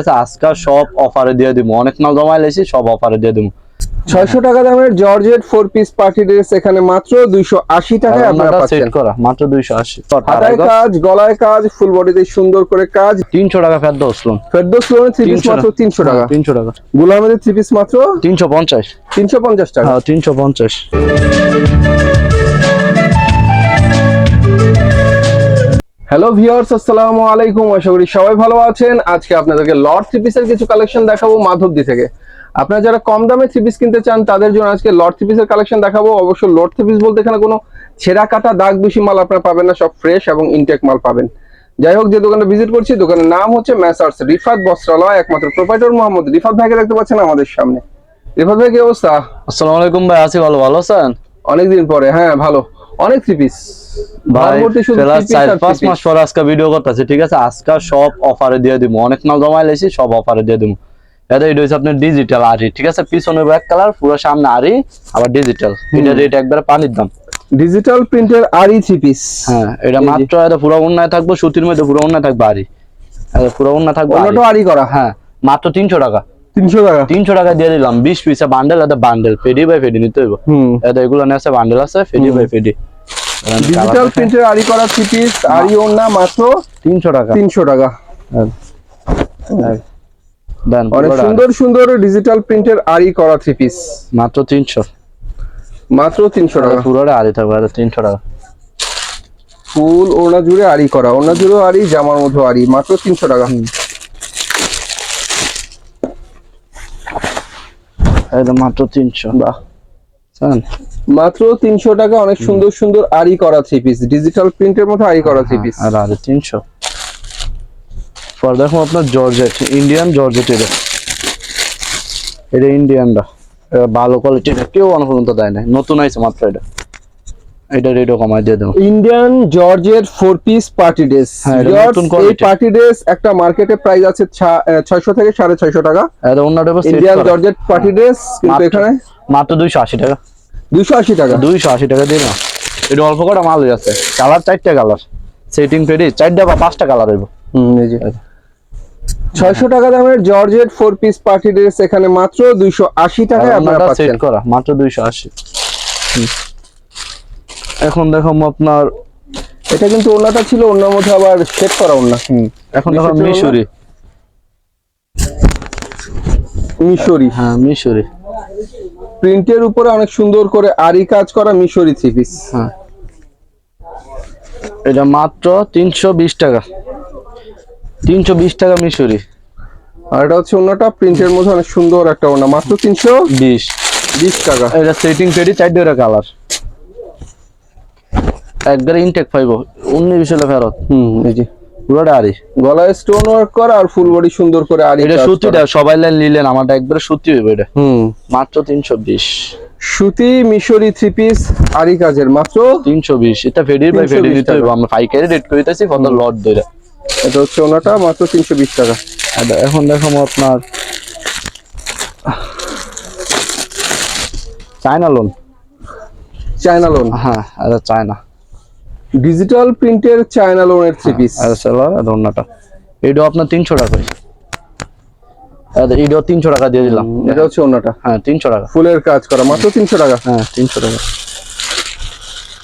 আছে আজকে সব অফারে দিয়ে দিব অনেক মাল জমাই লেছি সব অফারে দিয়ে দিব 600 টাকা দামের georgette four piece party dress এখানে মাত্র 280 টাকায় আপনারা পাচ্ছেন। করা মাত্র 280 হাতায় কাজ গলায় কাজ ফুল বডিতে সুন্দর করে কাজ। 300 টাকা Ferdous lawn Ferdous lawn three piece মাত্র 300 টাকা। 300 টাকা। গোলামের থ্রি পিস মাত্র 350 350 টাকা। তিনশো পঞ্চাশ। হ্যাঁ, হ্যালো ভিউয়ার্স আসসালামু আলাইকুম। আশা করি সবাই ভালো আছেন। আজকে আপনাদেরকে লর্ড থ্রি পিসের কিছু কালেকশন দেখাবো মাধবদী থেকে। আপনারা যারা কম দামে থ্রি পিস কিনতে চান তাদের জন্য আজকে লর্ড থ্রি পিসের কালেকশন দেখাবো। অবশ্য লর্ড থ্রি পিস বলতে এখানে কোনো ছেঁড়া কাটা দাগ বেশি মাল আপনারা পাবেন না সব ফ্রেশ এবং ইনটেক মাল পাবেন। যাই হোক যে দোকানটা ভিজিট করছি দোকানের নাম হচ্ছে ম্যাসার্স রিফাত বস্ত্রালয় একমাত্র প্রোপাইটর মোহাম্মদ রিফাত ভাইকে দেখতে পাচ্ছেন আমাদের সামনে। রিফাত ভাই কি অবস্থা? আসসালামু আলাইকুম ভাই আছি ভালো ভালো আছেন? অনেকদিন পরে হ্যাঁ ভালো। অনেক থ্রি পিস ভাই পাঁচ মাস পরে আজকে ভিডিও করতেছি ঠিক আছে? আজকে সব অফারে দিয়ে দিব অনেক মাল জমাই লেছি সব অফারে দিয়ে দিব এটা এটা হচ্ছে আপনার ডিজিটাল আরি ঠিক আছে? পিছনে ব্যাক কালার পুরো সামনে আরি আবার ডিজিটাল এটা রেট একবারে পানির দাম। ডিজিটাল প্রিন্টের আরই থ্রি পিস হ্যাঁ এটা মাত্র এটা পুরো উন্নয় থাকব সুতির মধ্যে পুরো উন্নয় থাকবে আরি পুরো উন্নয় থাকবে আরি। করা? হ্যাঁ মাত্র তিনশো টাকা। তিনশো টাকা? তিনশো টাকা দিয়ে দিলাম। বিশ পিসে বান্ডেল এটা বান্ডেল ফেডি বাই ফেডি নিতে হইব। এগুলো নেছে বান্ডেল আছে ফেডি বাই ফেডি। ডিজিটাল প্রিন্টের আরি করা থ্রি পিস আরি ওড়না মাত্র তিনশো টাকা। তিনশো টাকা। অনেক সুন্দর সুন্দর ডিজিটাল প্রিন্টের আরি করা থ্রি পিস মাত্র তিনশো। মাত্র তিনশো টাকা। পুরোটা আড়ি থাকবে তিনশো টাকা। ফুল ওড়না জুড়ে আরি করা। ওড়না জুড়ে আরি জামার মধ্যে আরি মাত্র তিনশো টাকা। এটা মাত্র তিনশো। বাহ। মাত্র তিনশো টাকা অনেক সুন্দর সুন্দর আরি করা থ্রি পিস ডিজিটাল প্রিন্টের মধ্যে আরি করা থ্রি পিস আর আড়ি তিনশো। পর দেখো আপনার জর্জেট ইন্ডিয়ান জর্জেট এটা এটা ইন্ডিয়ানটা ভালো কোয়ালিটি এটা কেউ অনেক পর্যন্ত দেয় না নতুন আইছে মাত্র এটা। এটা রেটও কমাই দিয়ে দেবো। ইন্ডিয়ান জর্জের ফোর পিস পার্টি ড্রেস এই পার্টি ড্রেস একটা মার্কেটে প্রাইস আছে ছয়শো থেকে সাড়ে ছয়শো টাকা। ইন্ডিয়ান জর্জেট পার্টি ড্রেস কিন্তু এখানে মাত্র দুইশো আশি টাকা। দুইশো আশি টাকা। দুইশো আশি টাকা দিয়ে না এটা অল্প কটা মাল আছে কালার চারটা কালার। সেটিং পেডি চারটা বা পাঁচটা কালার হইব। হুম এই যে। ছয়শো টাকা দামের georgette four piece party dress এখানে মাত্র দুইশো আশি টাকায় আপনারা সেট করা মাত্র দুইশো আশি। এখন দেখো আপনার এটা কিন্তু ওনাটা ছিল ওনার মধ্যে আবার সেট করা ওনা। এখন দেখো মিশরি মিশরি। মিশরি। হ্যাঁ মিশরি। প্রিন্টের উপরে অনেক সুন্দর করে আরি কাজ করা মিশরি থ্রি পিস হ্যাঁ। এটা মাত্র তিনশো বিশ টাকা। তিনশো বিশ টাকা মিশরি। আর এটা হচ্ছে ওনাটা প্রিন্টের মধ্যে অনেক সুন্দর একটা ওনা মাত্র তিনশো বিশ। বিশ টাকা। এটা সেটিং পেডি চারটা কালার। একবারে ইনটেক পাইব উনিশ বিশ ফেরত। হুম এই যে। পুরোটা আরি গলায় স্টোন ওয়ার্ক করা আর ফুল বডি সুন্দর করে আরি এটা সুতিটা সবাই লাইন নিলেন আমারটা একবারে সুতি হইব এটা। হুম। মাত্র তিনশো বিশ। সুতি মিশরি থ্রি পিস আরি কাজের মাত্র তিনশো বিশ। এটা ফেডির বাই ফেডি দিতে টাকা। আমরা পাইকারি রেট করিতেছি কত লট ধরে এটা হচ্ছে ওনাটা মাত্র তিনশো বিশ টাকা। আর এখন দেখো আপনার চায়না লোন চায়না লোন হ্যাঁ এটা চায়না। ডিজিটাল প্রিন্টের চায়না লোনের থ্রি পিস আর অন্যটা এইটাও আপনার তিনশো টাকা এইটাও তিনশো টাকা দিয়ে দিলাম। এটা হচ্ছে ওনাটা হ্যাঁ তিনশো টাকা। ফুলের কাজ করা মাত্র তিনশো টাকা? হ্যাঁ তিনশো টাকা।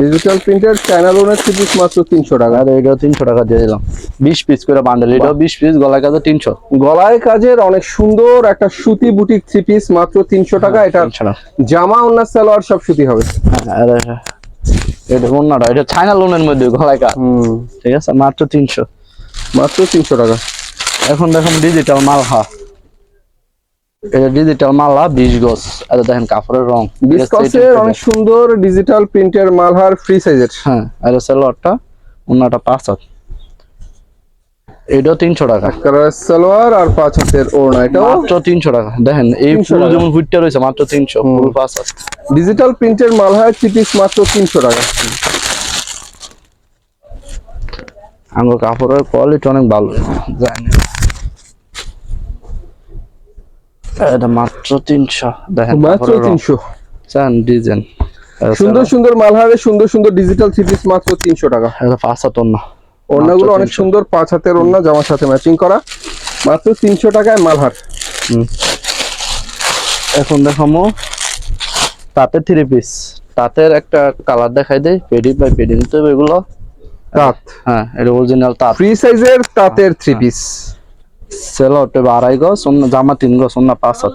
ডিজিটাল প্রিন্টের চায়না লোনের থ্রি পিস মাত্র তিনশো টাকা। আর এইটাও তিনশো টাকা দিয়ে দিলাম। বিশ পিস করে বান্ডেল এটাও বিশ পিস গলায় কাজে তিনশো। গলায় কাজের অনেক সুন্দর একটা সুতি বুটিক থ্রি পিস মাত্র তিনশো টাকা। এটা তিনশো জামা অন্য সালোয়ার সব সুতি হবে। হ্যাঁ, এটা- এটা এটা চায়না লোনের মধ্যে গলায় কাজ ঠিক আছে? মাত্র তিনশো। মাত্র তিনশো টাকা। এখন দেখুন ডিজিটাল মালহা। এটা ডিজিটাল মালহা বিশ গজ। এটা দেখেন কাপড়ের রং। বিশ বিসকসের অনেক সুন্দর ডিজিটাল প্রিন্টের মালহার ফ্রি সাইজের হ্যাঁ এটা সেলোয়ারটা অন্যটা পাঁচ হাত। এটাও তিনশো টাকা। সালোয়ার আর পাঁচ হাতের ওড়না এটাও মাত্র তিনশো টাকা। দেখেন এই ফুল যেমন ফুটটা রয়েছে মাত্র তিনশো ফুল পাঁচ হাত। ডিজিটাল প্রিন্টের মালহার থ্রি পিস মাত্র তিনশো টাকা। আমার কাপড়ের কোয়ালিটি অনেক ভালো। জানি এটা মাত্র তিনশো। দেখেন মাত্র তিনশো। চান ডিজাইন সুন্দর সুন্দর মালহারের সুন্দর সুন্দর ডিজিটাল থ্রি পিস মাত্র তিনশো টাকা। এটা পাঁচ হাত অন্য। ওড়নাগুলো অনেক সুন্দর পাঁচ হাতের ওড়না জামার সাথে ম্যাচিং করা। মাত্র তিনশো টাকায় মালহার। এখন দেখামো তাঁতের থ্রি পিস তাঁতের একটা কালার দেখাই দেয় পেডি বাই পেডি নিতে হবে এগুলো। তাঁত। হ্যাঁ এটা অরিজিনাল তাঁত। ফ্রি সাইজের তাঁতের থ্রি পিস সেল আড়াই গজ অন্য জামা তিন গজ অন্য পাঁচ হাত।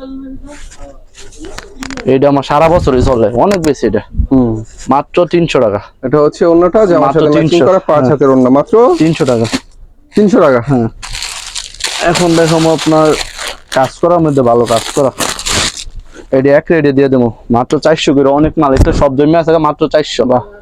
এইটা আমার সারা বছরই চলে অনেক বেশি এটা। মাত্র তিনশো টাকা। এটা হচ্ছে অন্যটা যে মাত্র করা পাঁচ হ্যাঁ। হাতের অন্য মাত্র তিনশো টাকা। তিনশো টাকা? হ্যাঁ। এখন দেখো আপনার কাজ করার মধ্যে ভালো কাজ করা। এটা এক রেডি দিয়ে দেবো মাত্র চারশো করে অনেক মাল এটা সব জমি আছে মাত্র চারশো। বা এটা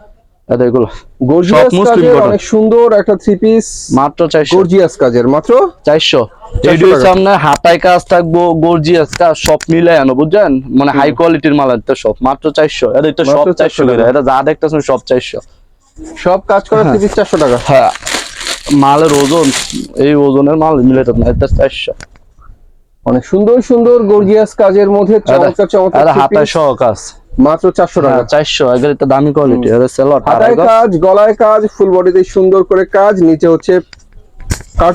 এগুলো গর্জিয়াস সব কাজের অনেক সুন্দর একটা থ্রি পিস মাত্র চারশো। গর্জিয়াস কাজের মাত্র? চারশো। চারশো এটি হচ্ছে টাকা। আপনার হাতায় কাজ থাকব গর্জিয়াস কাজ সব মিলে আনো বুঝছেন? মানে হাই কোয়ালিটির মাল তো সব। মাত্র চারশো। এটা তো সব 400 করে। এটা যা দেখতেছেন সব চারশো। সব কাজ করা থ্রি পিস টাকা। হ্যাঁ। মালের ওজন এই ওজনের মাল মিলে তো না এটা চারশো। অনেক সুন্দর সুন্দর গর্জিয়াস কাজের মধ্যে চমৎকার চমৎকার হাতায় সহ কাজ। মাত্র চারশো টাকা। হ্যাঁ চারশো। এগুলো দামি কোয়ালিটি সেলর হাতায় কাজ গলায় কাজ ফুল বডিতে সুন্দর করে কাজ নিচে হচ্ছে কাজ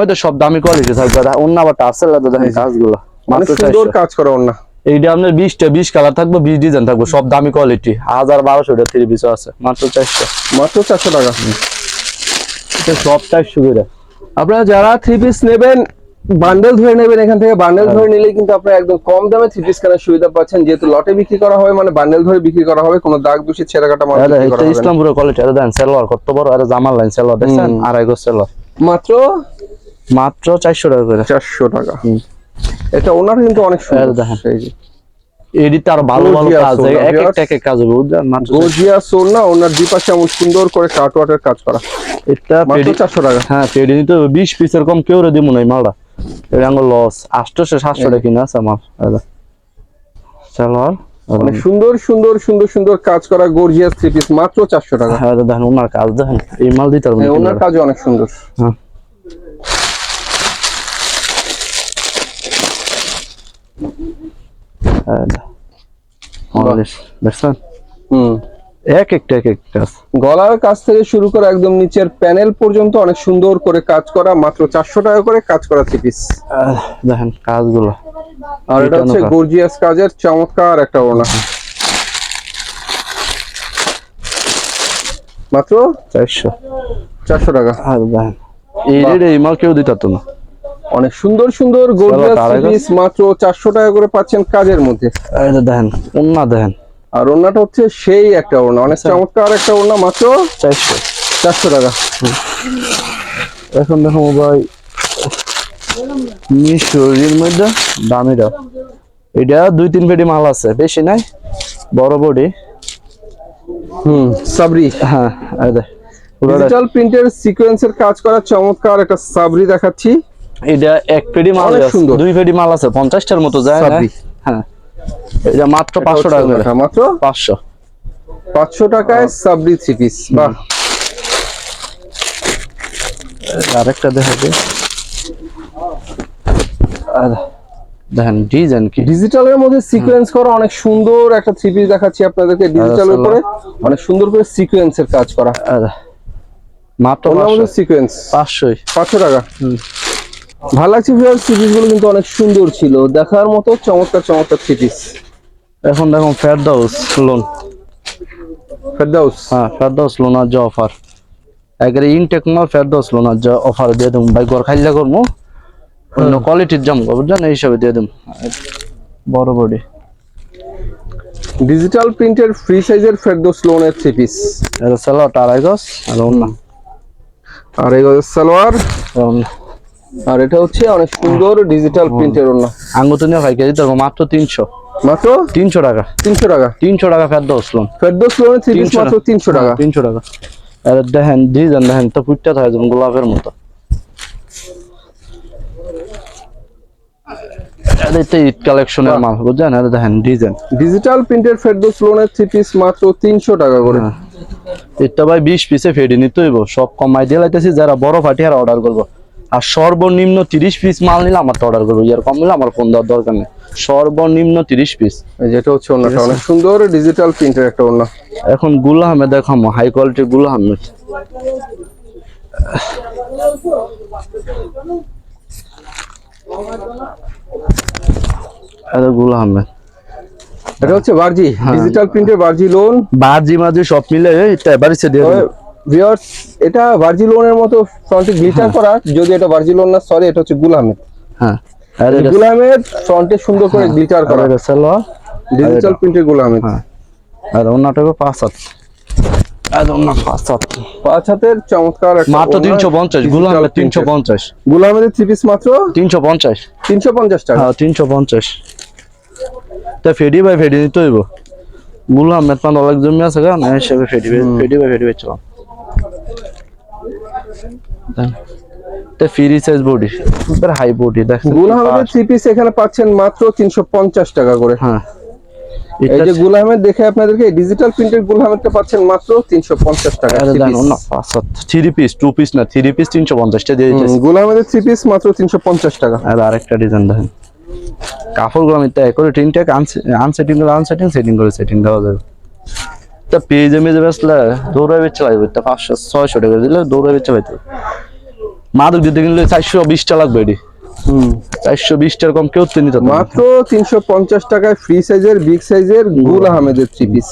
মধ্যে সব দামি কোয়ালিটি থাকবে। অন্য আবার টাসেল দেখেন কাজগুলো। মাত্র সুন্দর কাজ করা অন্য এইটা আপনার বিশটা বিশ কালার থাকবে বিশ ডিজাইন থাকবে সব দামি কোয়ালিটি হাজার বারোশো এটা থ্রি পিসও আছে মাত্র চারশো। মাত্র চারশো টাকা। এটা সব চারশো করে। আপনারা যারা থ্রি পিস নেবেন বান্ডেল ধরে নেবেন এখান থেকে। বান্ডেল হ্যাঁ। ধরে নিলে কিন্তু আপনারা একদম কম দামে থ্রি পিস কেনার সুবিধা পাচ্ছেন। যেহেতু লটে বিক্রি করা হবে মানে বান্ডেল ধরে বিক্রি করা হবে কোনো দাগ দূষিত ছেঁড়া কাটা মাল বিক্রি করা হবে না। ইসলামপুরের কোয়ালিটি এটা দেন সেলর কত বড় এটা জামার লাইন সেলর দেখছেন? হুম। আড়াই গো সেলর মাত্র? মাত্র চারশো টাকা করে। চারশো টাকা। এটা ওনার কিন্তু অনেক সুন্দর। দেখেন। এই যে। এডিতে আর ভালো ভালো কাজ এক একটা এক এক কাজ হবে বুঝলেন? মাত্র চারশো। গর্জিয়াস ওড়না ওনার দুপাশে এমন সুন্দর করে কাটওয়াটের কাজ করা। এটা মাত্র পেডি- চারশো টাকা। হ্যাঁ পেডি হবে বিশ পিসের কম কেউ রে দিব না মালটা। এটা আমার লস আটশোশো সাতশো টাকা কিনা আছে আমার। সালোয়ার অনেক সুন্দর সুন্দর সুন্দর সুন্দর কাজ করা গর্জিয়াস থ্রি পিস মাত্র চারশো টাকা। হ্যাঁ দেখেন ওনার কাজ দেখেন এই মাল দিতে পারবেন হ্যাঁ, ওনার কাজও অনেক সুন্দর। হ্যাঁ। হ্যাঁ, দেখছেন? হুম। এক একটা এক একটা। কাজ গলার কাছ থেকে শুরু করে একদম নিচের প্যানেল পর্যন্ত অনেক সুন্দর করে কাজ করা মাত্র চারশো টাকা করে কাজ করা থ্রি পিস দেখেন কাজগুলো। আর এটা হচ্ছে গর্জিয়াস কাজের চমৎকার একটা ওড়না। মাত্র চারশো। চারশো টাকা। এই রেটে এই মাল কেউ দিত না। অনেক সুন্দর সুন্দর গর্জিয়াস পিস মাত্র চারশো টাকা করে পাচ্ছেন কাজের মধ্যে। দেখেন ওনা দেখেন। আর ওড়নাটা হচ্ছে সেই একটা ওড়না। অনেক আচ্ছা। চমৎকার একটা ওড়না মাত্র চারশো। চারশো টাকা। এখন দেখো ভাই মিশরির মধ্যে দামিটা। এটা দুই তিন পেটি মাল আছে বেশি নাই বড় বডি। হুম সাবরি। হ্যাঁ ডিজিটাল প্রিন্টের সিকোয়েন্সের কাজ করা চমৎকার একটা সাবরি দেখাচ্ছি। এটা এক পেটি মাল আছে। দুই পেটি মাল আছে পঞ্চাশটার মতো যায় না। হ্যাঁ। এটা মাত্র এটা পাঁচশো হচ্ছে টাকা করে। মাত্র পাঁচশো। পাঁচশো টাকায় সাবরি থ্রি পিস বাহ। আরেকটা আর দেখেন ডিজাইন কি? ডিজিটালের মধ্যে সিকোয়েন্স করা অনেক সুন্দর একটা থ্রি পিস দেখাচ্ছি আপনাদেরকে। ডিজিটালের উপরে অনেক সুন্দর করে সিকোয়েন্সের কাজ করা। মাত্র সিকোয়েন্স পাঁচশোই। পাঁচশো টাকা। হুম। ভালো লাগছে ভিউয়ার থ্রি গুলো কিন্তু অনেক সুন্দর ছিল। দেখার মতো চমৎকার চমৎকার পিস এখন দেখুন ফেরদাউস লোন ফেরদাউস হ্যাঁ ফেরদাউস লোনার যে অফার একেবারে ইনটেক মাল ফেরদাউস লোনার যে অফার দিয়ে দেবো। ভাই ঘর খাইলে করব অন্য কোয়ালিটির জাম বুঝছেন এই হিসাবে দিয়ে দেবো। বড় বডি ডিজিটাল প্রিন্টের ফ্রি সাইজের ফেরদৌস লোনের থ্রি পিস এটা সালোয়ারটা আড়াই গজ আর অন্য আর এই গজের সালোয়ার। অন্য আর এটা হচ্ছে অনেক সুন্দর ডিজিটাল প্রিন্টের ওড়না। আঙ্গুতে নিয়ে ভাই কেজি দেবো মাত্র তিনশো। মাত্র? তিনশো টাকা। তিনশো টাকা? তিনশো টাকা ফেরদাউস লোন ফেরদৌস 300 মাত্র তিনশো টাকা। তিনশো টাকা। আর দেখেন ডিজাইন দেখেন তো ফুটটা থাকে যেমন গোলাপের মতো। এটা তো কালেকশনের মাল বুঝছেন এটা দেখেন ডিজাইন ডিজিটাল প্রিন্টের ফেরদৌস লোনের থ্রি পিস মাত্র তিনশো টাকা করে। এটা ভাই বিশ পিসে ফেডি নিতে হইব সব কমাই দিয়ে যারা বড় ফাটি আর অর্ডার করব। আর সর্বনিম্ন তিরিশ পিস মাল নিলে আমার তো অর্ডার করব ইয়ার কম নিলে আমার ফোন দেওয়ার দরকার নেই। সর্বনিম্ন তিরিশ পিস যেটা হচ্ছে ওড়নাটা অনেক সুন্দর ডিজিটাল প্রিন্টের একটা অন্য এখন গুল আহমেদ দেখামো হাই কোয়ালিটির গুল আহমেদ। গুল আহমেদ। এটা হচ্ছে বার্জি হ্যাঁ। ডিজিটাল প্রিন্টের বার্জি লোন বাজি মাঝি সব মিলে এটা এবারে দিয়ে দেবো। ভিউয়ার্স এটা ভার্জি লোনের মতো ফ্রন্টে গ্লিটার করা যদি এটা ভার্জি লোন না সরি এটা হচ্ছে গুল আহমেদ হ্যাঁ। আর এটা গুল ফ্রন্টে সুন্দর করে গ্লিটার করা। এটা সালোয়ার ডিজিটাল প্রিন্টের গুল আহমেদ হ্যাঁ। আর অন্যটা পাঁচ হাত। আর অন্য পাঁচ হাত। পাঁচ হাতের চমৎকার একটা মাত্র ওড়না, তিনশো পঞ্চাশ গুল digital তিনশো পঞ্চাশ। গুল আহমেদের থ্রি পিস মাত্র? তিনশো পঞ্চাশ। তিনশো পঞ্চাশ টাকা। হ্যাঁ তিনশো পঞ্চাশ। তা ফেডি বাই ফেডি নিতে হইব। গুল আহমেদ পান অনেক জমি আছে গা না হিসেবে ফেডি বাই ফেডি বাই ফেডি by free size body super high body দেখেন গুল আহমেদের থ্রি পিস এখানে পাচ্ছেন মাত্র তিনশো পঞ্চাশ টাকা করে। হ্যাঁ। এই যে গুল আহমেদ দেখে আপনাদেরকে ডিজিটাল প্রিন্টের গুল আহমেদটা পাচ্ছেন মাত্র তিনশো পঞ্চাশ টাকা থ্রি পিস টু পিস না থ্রি পিস তিনশো পঞ্চাশটা দিয়ে দিতেছি। গুল আহমেদের থ্রি পিস মাত্র তিনশো পঞ্চাশ টাকা। আর আরেকটা ডিজাইন দেখেন। কাপড়গুলো আমি তাই করে তিনটে আনসেটিং করে আনসেটিং সেটিং করে সেটিং দেওয়া যাবে। তা পেজে মেজে বেসলে দৌড়াই বেচে লাগবে তা পাঁচশো ছয়শো টাকা দিলে দৌড়াই বেচে পাইতে মাদক দিতে কিনলে চারশো বিশটা লাগবে এটি। চারশো বিশটার কম কেউ তো নিতে মাত্র তিনশো পঞ্চাশ টাকায় ফ্রি সাইজের বিগ সাইজের গুল আহমেদের থ্রি পিস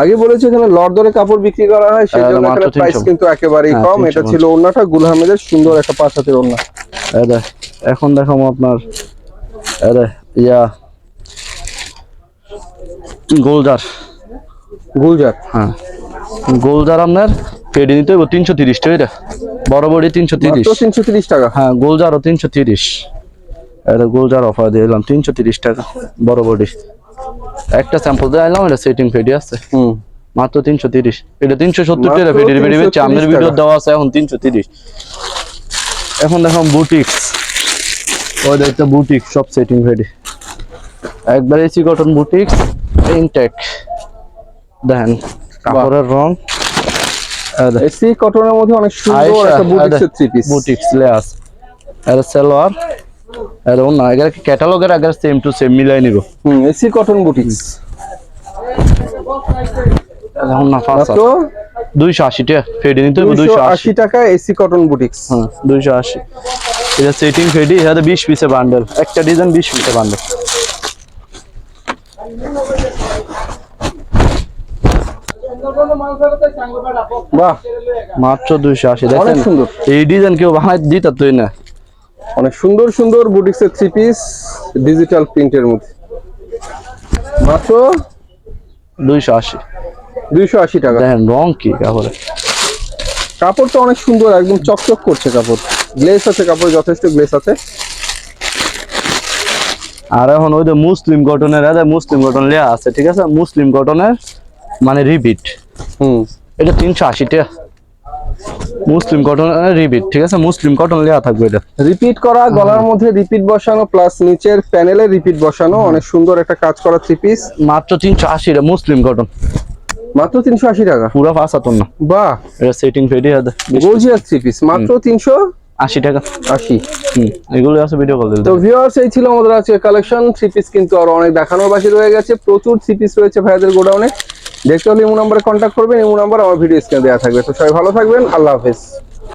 আগে বলেছি এখানে লট দরে কাপড় বিক্রি করা হয় সেই হ্যাঁ, জন্য এখানে প্রাইস কিন্তু একেবারেই হ্যাঁ, কম। এটা ছিল ওন্নাটা গুল আহমেদের সুন্দর একটা পাঁচ হাতের ওন্না এখন দেখাবো আপনার দেখ, ইয়া গোলজার। গুলজার? হ্যাঁ। গোলজার আপনার পেডি নিতে হইব তিনশো তিরিশ টাকা বড় বড়ি তিনশো তিরিশ। তিনশো তিরিশ টাকা? হ্যাঁ গোলজারও তিনশো তিরিশ। এটা গোলজার অফার দিয়ে দিলাম তিনশো তিরিশ টাকা বড় বডি। একটা স্যাম্পল দিয়ে এলাম এটা সেটিং পেডি আছে। হুম। মাত্র তিনশো তিরিশ। এটা তিনশো সত্তর টাকা পেডি 330 বেচছে আমাদের ভিডিও দেওয়া আছে এখন তিনশো তিরিশ। এখন দেখুন বুটিক্স ওই দেখতে বুটিক সব সেটিং পেডি। একবার এসি কটন বুটিক্স ইনটেক দেখেন কাপড়ের রং। এসি কটনের মধ্যে অনেক সুন্দর একটা বুটিক্সের থ্রি পিস বুটিক্স লেয়াস এটা সালোয়ার অন্য আগে ক্যাটালগের আগে সেম টু সেম মিলাই নিব। হুম এসি কটন বুটিক্স এখন না দুইশো আশি টাকা ফেডি নিতে হবে দুইশো দুইশো আশি আশি টাকা এসি কটন বুটিক্স হ্যাঁ দুইশো আশি। এটা সেটিং ফেডি এটা বিশ পিসে বান্ডেল একটা ডিজাইন বিশ পিসে বান্ডেল বাহ মাত্র দুইশো আশি দেখেন। সুন্দর। এই ডিজাইন কেউ বানাই দিত তুই না। অনেক সুন্দর সুন্দর বুটিক্সের থ্রি পিস ডিজিটাল প্রিন্টের মধ্যে। মাত্র দুইশো আশি। দুইশো আশি টাকা। দেখেন রং কি কাপড়ে। কাপড়টা অনেক সুন্দর একদম চকচক করছে কাপড়। গ্লেস আছে কাপড় যথেষ্ট গ্লেস আছে। আর এখন ওই যে মুসলিম কটনের এটা মুসলিম কটন লেয়া আছে ঠিক আছে? মুসলিম কটনের মানে রিপিট হুম। এটা তিনশো আশি টাকা। মুসলিম কটন রিপিট ঠিক আছে? মুসলিম কটন লেয়া থাকবে এটা। রিপিট করা গলার মধ্যে রিপিট বসানো প্লাস নিচের প্যানেলে রিপিট বসানো অনেক সুন্দর একটা কাজ করা থ্রি পিস মাত্র তিনশো আশি মুসলিম কটন মাত্র তিনশো আশি টাকা? পুরো পাঁচ হাতন না। বাহ! এটা সেটিং ফেডি আছে গর্জিয়াস থ্রি পিস মাত্র তিনশো আশি? টাকা। আশি। এগুলো আছে ভিডিও কল তো ভিউয়ার্স এই ছিল আমাদের আজকে কালেকশন থ্রি পিস কিন্তু আরও অনেক দেখানোর বাকি রয়ে গেছে। প্রচুর থ্রি পিস রয়েছে ভাইয়াদের গোডাউনে দেখতে হলে ইমো নাম্বারে কন্ট্যাক্ট করবেন, ইমো নাম্বার আমার ভিডিও স্ক্রিনে দেওয়া থাকবে। তো সবাই ভালো থাকবেন, আল্লাহ হাফেজ।